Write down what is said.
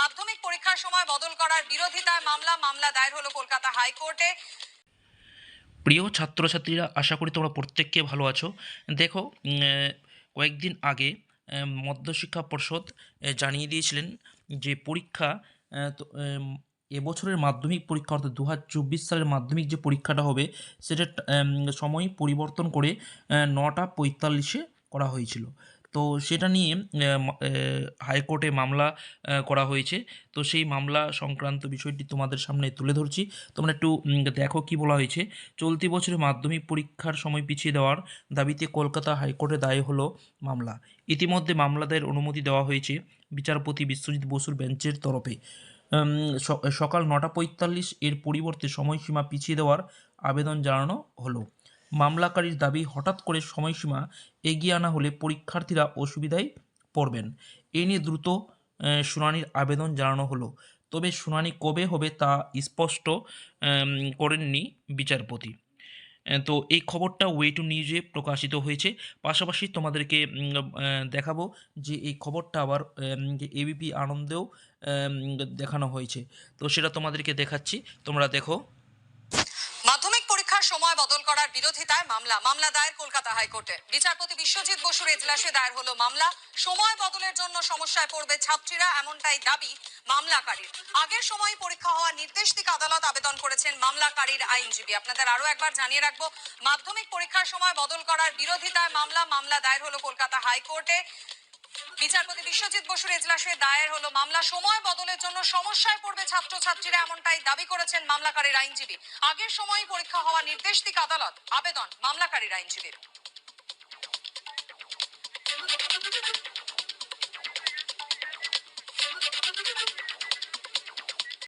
মাধ্যমিক পরীক্ষার সময় বদল করার বিরোধিতায় মামলা মামলা দায়ের হলো কলকাতা হাইকোর্টে। প্রিয় ছাত্রছাত্রীরা, আশা করি তোমরা প্রত্যেককে ভালো আছো। দেখো কয়েকদিন আগে মধ্যশিক্ষা পর্ষদ জানিয়ে দিয়েছিলেন যে পরীক্ষা এবছরের মাধ্যমিক পরীক্ষা, অর্থাৎ দু হাজার চব্বিশ সালের মাধ্যমিক যে পরীক্ষাটা হবে, সেটা সময় পরিবর্তন করে নটা পঁয়তাল্লিশে করা হয়েছিল। তো সেটা নিয়ে হাইকোর্টে মামলা করা হয়েছে। তো সেই মামলা সংক্রান্ত বিষয়টি তোমাদের সামনে তুলে ধরছি। তোমরা একটু দেখো কি বলা হয়েছে। চলতি বছরে মাধ্যমিক পরীক্ষার সময় পিছিয়ে দেওয়ার দাবিতে কলকাতা হাইকোর্টে দায় হলো মামলা। ইতিমধ্যে মামলা দায়ের অনুমতি দেওয়া হয়েছে বিচারপতি বিশ্বজিৎ বসুর বেঞ্চের তরফে। সকাল নটা পঁয়তাল্লিশ এর পরিবর্তে সময়সীমা পিছিয়ে দেওয়ার আবেদন জানানো হলো। মামলাকারীর দাবি হঠাৎ করে সময়সীমা এগিয়ে আনা হলে পরীক্ষার্থীরা অসুবিধায় পড়বেন। এ নিয়ে দ্রুত শুনানির আবেদন জানানো হলো। তবে শুনানি কবে হবে তা স্পষ্ট করেননি বিচারপতি। তো এই খবরটা ওয়ে টু নিউজে প্রকাশিত হয়েছে। পাশাপাশি তোমাদেরকে দেখাবো যে এই খবরটা আবার এবিপি আনন্দেও দেখানো হয়েছে। তো সেটা তোমাদেরকে দেখাচ্ছি। তোমরা দেখো। পরীক্ষার সময় বদল করার বিরোধিতায় মামলা। মামলা দায়ের কলকাতা হাইকোর্টে। বিচারপতি বিশ্বজিৎ বসুর এজলাসে দায়ের হলো মামলা। সময় বদলের জন্য সমস্যায় পড়বে ছাত্রীরা, এমনটাই দাবি মামলাকারীর। আগের সময় পরীক্ষা হওয়ার নির্দেশ দিকে আদালত আবেদন করেছেন মামলাকারীর আইনজীবী। আপনাদের আরও একবার জানিয়ে রাখব, মাধ্যমিক পরীক্ষার সময় বদল করার বিরোধিতায় মামলা। মামলা দায়ের হলো কলকাতা হাইকোর্টে। বিচারপতি বিশ্বজিৎ বসুর এজলাসে দায়ের হলো মামলা। সময় বদলের জন্য সমস্যায় পড়বে ছাত্রছাত্রীরা এমনটাই দাবি করেছেন মামলাকারীর আইনজীবী। আগের সময় পরীক্ষা হওয়া নির্দেশ দিক আদালত। আবেদন মামলাকারীর আইনজীবীর।